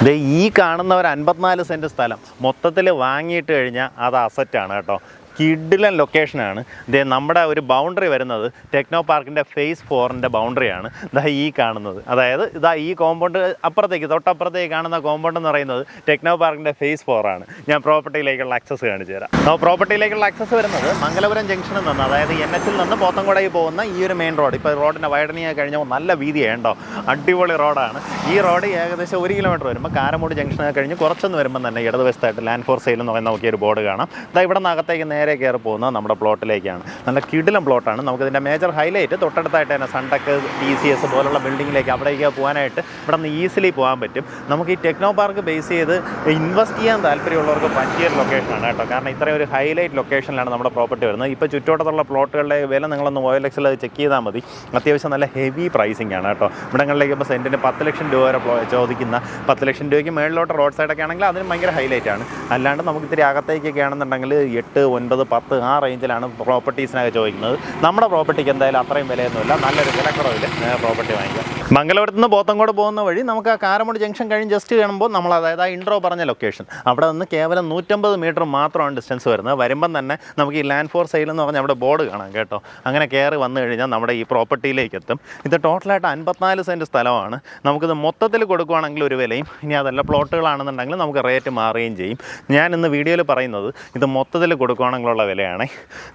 ഇത് ഈ കാണുന്ന ഒരു അൻപത്തിനാല് സെന്റ് സ്ഥലം. മൊത്തത്തിൽ വാങ്ങിയിട്ട് കഴിഞ്ഞാൽ അത് അസറ്റാണ് കേട്ടോ. കിഡിലൻ ലൊക്കേഷനാണ്. ദേ നമ്മുടെ ഒരു ബൗണ്ടറി വരുന്നത് ടെക്നോ പാർക്കിന്റെ ഫേസ് ഫോറിന്റെ ബൗണ്ടറിയാണ്. ഇതാ ഈ കാണുന്നത്. അതായത് ഇതാ ഈ കോമ്പൗണ്ട് അപ്പുറത്തേക്ക് തൊട്ടപ്പുറത്തേക്ക് കാണുന്ന കോമ്പൗണ്ട് എന്ന് പറയുന്നത് ടെക്നോ പാർക്കിന്റെ ഫേസ് ഫോറാണ്. ഞാൻ പ്രോപ്പർട്ടിയിലേക്കുള്ള ആക്സസ് കാണിച്ചു തരാം. അപ്പോൾ പ്രോപ്പർട്ടിയിലേക്കുള്ള ആക്സസ് വരുന്നത് മംഗലപുരം ജംഗ്ഷനിൽ നിന്ന് അതായത് എൻ എച്ചിൽ നിന്ന് പോത്തൻകുടയിൽ പോകുന്ന ഈ ഒരു മെയിൻ റോഡ് ഇപ്പോൾ റോഡിന്റെ വൈഡനിങ് കഴിഞ്ഞാൽ നല്ല വീതിയുണ്ടോ അടിപൊളി റോഡാണ് ഈ റോഡ് ഏകദേശം ഒരു കിലോമീറ്റർ വരുമ്പോൾ കാരമൂട് ജംഗ്ഷനൊക്കെ കഴിഞ്ഞ് കുറച്ചൊന്ന് വരുമ്പോൾ തന്നെ ഇടതുവശത്തായിട്ട് ലാൻഡ് ഫോർ സെയിൽ എന്ന് പറയുന്ന നോക്കിയൊരു ബോർഡ് കാണാം. ഇതാ ഇവിടെ നിന്ന് അകത്തേക്ക് നേരെ കയറി പോകുന്നത് നമ്മുടെ പ്ലോട്ടിലേക്കാണ്. നല്ല കിടിലം പ്ലോട്ടാണ്. നമുക്കിതിന്റെ മേജർ ഹൈലൈറ്റ് തൊട്ടടുത്തായിട്ട് തന്നെ സൺടെക് ടി സി എസ് പോലുള്ള ബിൽഡിങ്ങിലേക്ക് അവിടേക്ക് പോകാനായിട്ട് ഇവിടെ നിന്ന് ഈസിലി പോകാൻ പറ്റും. നമുക്ക് ഈ ടെക്നോ പാർക്ക് ബേസ് ചെയ്ത് ഇൻവെസ്റ്റ് ചെയ്യാൻ താല്പര്യമുള്ളവർക്ക് പറ്റിയ ഒരു ലൊക്കേഷനാണ് കേട്ടോ. കാരണം ഇത്രയും ഒരു ഹൈലൈറ്റ് ലൊക്കേഷനിലാണ് നമ്മുടെ പ്രോപ്പർട്ടി വരുന്നത്. ഇപ്പോൾ ചുറ്റോട്ടത്തുള്ള പ്ലോട്ടുകളുടെ വില നിങ്ങളൊന്ന് ഓയിൽ എക്സിൽ ചെക്ക് ചെയ്താൽ മതി. അത്യാവശ്യം നല്ല ഹെവി പ്രൈസിംഗ് ആണ് കേട്ടോ. ഇവിടങ്ങളിലേക്ക് ഇപ്പോൾ സെന്റിന് പത്ത് ലക്ഷം രൂപ വരെ ചോദിക്കുന്ന പത്ത് ലക്ഷം രൂപയ്ക്ക് മേളിലോട്ട് റോഡ് സൈഡൊക്കെ ആണെങ്കിൽ അതിന് ഭയങ്കര ഹൈലൈറ്റ് ആണ്. അല്ലാണ്ട് നമുക്ക് ഇത്തിരി അകത്തേക്കൊക്കെ ആണെന്നുണ്ടെങ്കിൽ എട്ട് ഒൻപത് പത്ത് ആ റേഞ്ചിലാണ് പ്രോപ്പർട്ടീസിനൊക്കെ ചോദിക്കുന്നത്. നമ്മുടെ പ്രോപ്പർട്ടിക്ക് എന്തായാലും അത്രയും വിലയൊന്നുമില്ല. നല്ലൊരു വിലക്കുറവിൽ പ്രോപ്പർട്ടി വാങ്ങിക്കാം. മംഗലപുരത്ത് നിന്ന് പോത്തങ്കോട് പോകുന്ന വഴി നമുക്ക് ആ കാരമുടി ജംഗ്ഷൻ കഴിഞ്ഞ് ജസ്റ്റ് കാണുമ്പോൾ നമ്മൾ അതായത് ആ ഇൻട്രോ പറഞ്ഞ ലൊക്കേഷൻ അവിടെ നിന്ന് കേവലം നൂറ്റമ്പത് മീറ്റർ മാത്രമാണ് ഡിസ്റ്റൻസ് വരുന്നത്. വരുമ്പം തന്നെ നമുക്ക് ഈ ലാൻഡ് ഫോർ സെയിൽ എന്ന് പറഞ്ഞാൽ അവിടെ ബോർഡ് കാണാം കേട്ടോ. അങ്ങനെ കയറി വന്നു കഴിഞ്ഞാൽ നമ്മുടെ ഈ പ്രോപ്പർട്ടിയിലേക്ക് എത്തും. ഇത് ടോട്ടലായിട്ട് അൻപത്തിനാല് സെന്റ് സ്ഥലമാണ്. നമുക്കിത് മൊത്തത്തിൽ കൊടുക്കുകയാണെങ്കിൽ ഒരു വിലയും ഇനി അതല്ല പ്ലോട്ടുകളാണെന്നുണ്ടെങ്കിൽ നമുക്ക് റേറ്റ് മാറുകയും ചെയ്യും. ഞാൻ ഇന്ന് വീഡിയോയിൽ പറയുന്നത് ഇത് മൊത്തത്തിൽ കൊടുക്കുകയാണെങ്കിലുള്ള വിലയാണ്.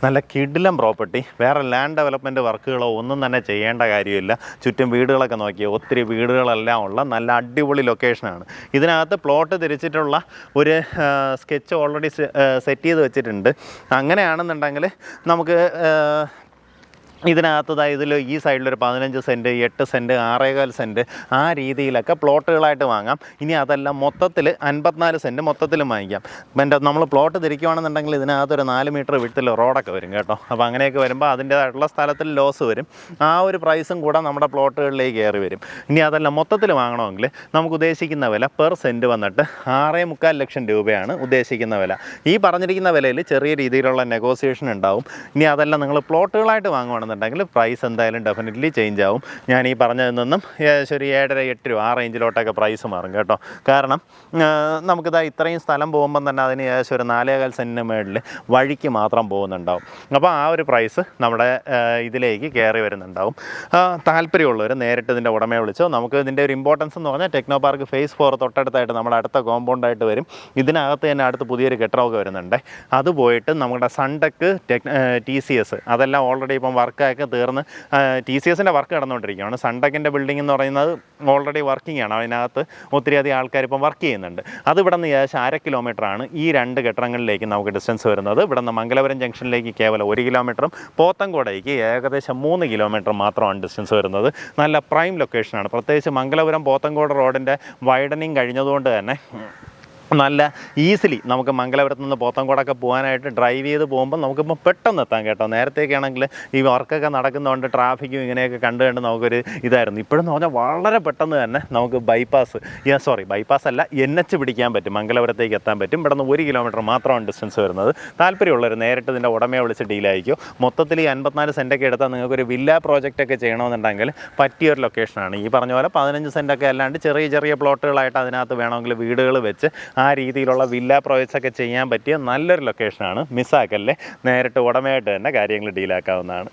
നല്ല കിഡിലം പ്രോപ്പർട്ടി വേറെ ലാൻഡ് ഡെവലപ്മെന്റ് വർക്കുകളോ ഒന്നും തന്നെ ചെയ്യേണ്ട കാര്യമില്ല. ചുറ്റും വീടുകളൊക്കെ നോക്കി ഒത്തിരി വീടുകളെല്ലാം ഉള്ള നല്ല അടിപൊളി ലൊക്കേഷനാണ് ഇതിനകത്ത് പ്ലോട്ട് തിരിച്ചിട്ടുള്ള ഒരു സ്കെച്ച് ഓൾറെഡി സെറ്റ് ചെയ്ത് വെച്ചിട്ടുണ്ട്. അങ്ങനെയാണെന്നുണ്ടെങ്കിൽ നമുക്ക് ആ, ഇതിനകത്ത് ദാ ഇതിൽ ഈ സൈഡിൽ ഒരു പതിനഞ്ച് സെന്റ് എട്ട് സെന്റ് ആറേകാൽ സെന്റ് ആ രീതിയിലൊക്കെ പ്ലോട്ടുകളായിട്ട് വാങ്ങാം. ഇനി അതെല്ലാം മൊത്തത്തിൽ അൻപത്തിനാല് സെന്റ് മൊത്തത്തിലും വാങ്ങിക്കാം. എന്റെ നമ്മൾ പ്ലോട്ട് തിരിക്കുകയാണെന്നുണ്ടെങ്കിൽ ഇതിനകത്ത് ഒരു നാല് മീറ്റർ വിട്ടിൽ റോഡൊക്കെ വരും കേട്ടോ. അപ്പോൾ അങ്ങനെയൊക്കെ വരുമ്പോൾ അതിന്റേതായിട്ടുള്ള സ്ഥലത്തിൽ ലോസ് വരും. ആ ഒരു പ്രൈസും കൂടെ നമ്മുടെ പ്ലോട്ടുകളിലേക്ക് കയറി വരും. ഇനി അതെല്ലാം മൊത്തത്തിൽ വാങ്ങണമെങ്കിൽ നമുക്ക് ഉദ്ദേശിക്കുന്ന വില പെർ സെന്റ് വന്നിട്ട് ആറേ മുക്കാൽ ലക്ഷം രൂപയാണ് ഉദ്ദേശിക്കുന്ന വില. ഈ പറഞ്ഞിരിക്കുന്ന വിലയിൽ ചെറിയ രീതിയിലുള്ള നെഗോസിയേഷൻ ഉണ്ടാവും. ഇനി അതെല്ലാം നിങ്ങൾ പ്ലോട്ടുകളായിട്ട് വാങ്ങുവാണെന്നുണ്ടെങ്കിൽ പ്രൈസ് എന്തായാലും ഡെഫിനറ്റ്ലി ചേഞ്ച് ആവും. ഞാൻ ഈ പറഞ്ഞതിൽ നിന്നും ഏകദേശം ഒരു ഏഴര എട്ട് രൂപ ആ റേഞ്ചിലോട്ടൊക്കെ പ്രൈസ് മാറും കേട്ടോ. കാരണം നമുക്കിതാ ഇത്രയും സ്ഥലം പോകുമ്പം തന്നെ അതിന് ഏകദേശം ഒരു നാലേകാൽ സെന്റിന് മേളിൽ വഴിക്ക് മാത്രം പോകുന്നുണ്ടാവും. അപ്പോൾ ആ ഒരു പ്രൈസ് നമ്മുടെ ഇതിലേക്ക് കയറി വരുന്നുണ്ടാവും. താല്പര്യമുള്ളവർ നേരിട്ട് ഇതിന്റെ ഉടമയെ വിളിച്ചോ നമുക്ക് ഇതിന്റെ ഒരു ഇമ്പോർട്ടൻസ് എന്ന് പറഞ്ഞാൽ ടെക്നോ പാർക്ക് ഫേസ് ഫോർ തൊട്ടടുത്തായിട്ട് നമ്മുടെ അടുത്ത കോമ്പൗണ്ടായിട്ട് വരും. ഇതിനകത്ത് തന്നെ അടുത്ത് പുതിയൊരു കെട്ടിടമൊക്കെ വരുന്നുണ്ട്. അത് പോയിട്ട് നമ്മുടെ Suntec tech T C S അതെല്ലാം ഓൾറെഡി ഇപ്പം വർക്കൊക്കെ തീർന്ന് ടി സി എസിന്റെ വർക്ക് നടന്നുകൊണ്ടിരിക്കുകയാണ്. സൺടെക്കിന്റെ ബിൽഡിംഗ് എന്ന് പറയുന്നത് ഓൾറെഡി വർക്കിംഗ് ആണ്. അതിനകത്ത് ഒത്തിരി അധികം ആൾക്കാർ ഇപ്പം വർക്ക് ചെയ്യുന്നുണ്ട്. അത് ഇവിടെ നിന്ന് ഏകദേശം അര ആണ് ഈ രണ്ട് കെട്ടിടങ്ങളിലേക്ക് നമുക്ക് ഡിസ്റ്റൻസ് വരുന്നത്. ഇവിടെ നിന്ന് മംഗലപുരം ജംഗ്ഷനിലേക്ക് കേവലം ഒരു കിലോമീറ്ററും പോത്തൻകോടേക്ക് ഏകദേശം മൂന്ന് കിലോമീറ്റർ മാത്രമാണ് ഡിസ്റ്റൻസ് വരുന്നത്. നല്ല പ്രൈം ലൊക്കേഷനാണ് പ്രത്യേകിച്ച് മംഗലപുരം പോത്തൻകോട് റോഡിന്റെ വൈഡനിങ് കഴിഞ്ഞതുകൊണ്ട് തന്നെ നല്ല ഈസിലി നമുക്ക് മംഗലപുരത്ത് നിന്ന് പോത്തൻകോടൊക്കെ പോകാനായിട്ട് ഡ്രൈവ് ചെയ്ത് പോകുമ്പോൾ നമുക്കിപ്പോൾ പെട്ടെന്ന് എത്താം കേട്ടോ. നേരത്തെയൊക്കെ ആണെങ്കിൽ ഈ വർക്കൊക്കെ നടക്കുന്നതുകൊണ്ട് ട്രാഫിക്കും ഇങ്ങനെയൊക്കെ കണ്ടു കണ്ട് നമുക്കൊരു ഇതായിരുന്നു. ഇപ്പോഴെന്ന് പറഞ്ഞാൽ വളരെ പെട്ടെന്ന് തന്നെ നമുക്ക് ബൈപ്പാസ് സോറി ബൈപ്പാസ് അല്ല എൻ എച്ച് പിടിക്കാൻ പറ്റും. മംഗലപുരത്തേക്ക് എത്താൻ പറ്റും. ഇവിടെ നിന്ന് ഒരു കിലോമീറ്റർ മാത്രമാണ് ഡിസ്റ്റൻസ് വരുന്നത്. താല്പര്യമുള്ളവർ നേരിട്ട് ഇതിന്റെ ഉടമയെ വിളിച്ച് ഡീലായിരിക്കും മൊത്തത്തിൽ ഈ അൻപത്തിനാല് സെന്റൊക്കെ എടുത്താൽ നിങ്ങൾക്കൊരു വില്ല പ്രോജക്റ്റൊക്കെ ചെയ്യണമെന്നുണ്ടെങ്കിൽ പറ്റിയൊരു ലൊക്കേഷനാണ് ഈ പറഞ്ഞ പോലെ പതിനഞ്ച് സെന്റൊക്കെ അല്ലാണ്ട് ചെറിയ ചെറിയ പ്ലോട്ടുകളായിട്ട് അതിനകത്ത് വേണമെങ്കിൽ വീടുകൾ വെച്ച് ആ രീതിയിലുള്ള വില്ല പ്രോജക്ട്സ് ഒക്കെ ചെയ്യാൻ പറ്റിയ നല്ലൊരു ലൊക്കേഷനാണ് മിസ്സാക്കല്ലേ നേരിട്ട് ഉടമയായിട്ട് തന്നെ കാര്യങ്ങൾ ഡീലാക്കാവുന്നതാണ്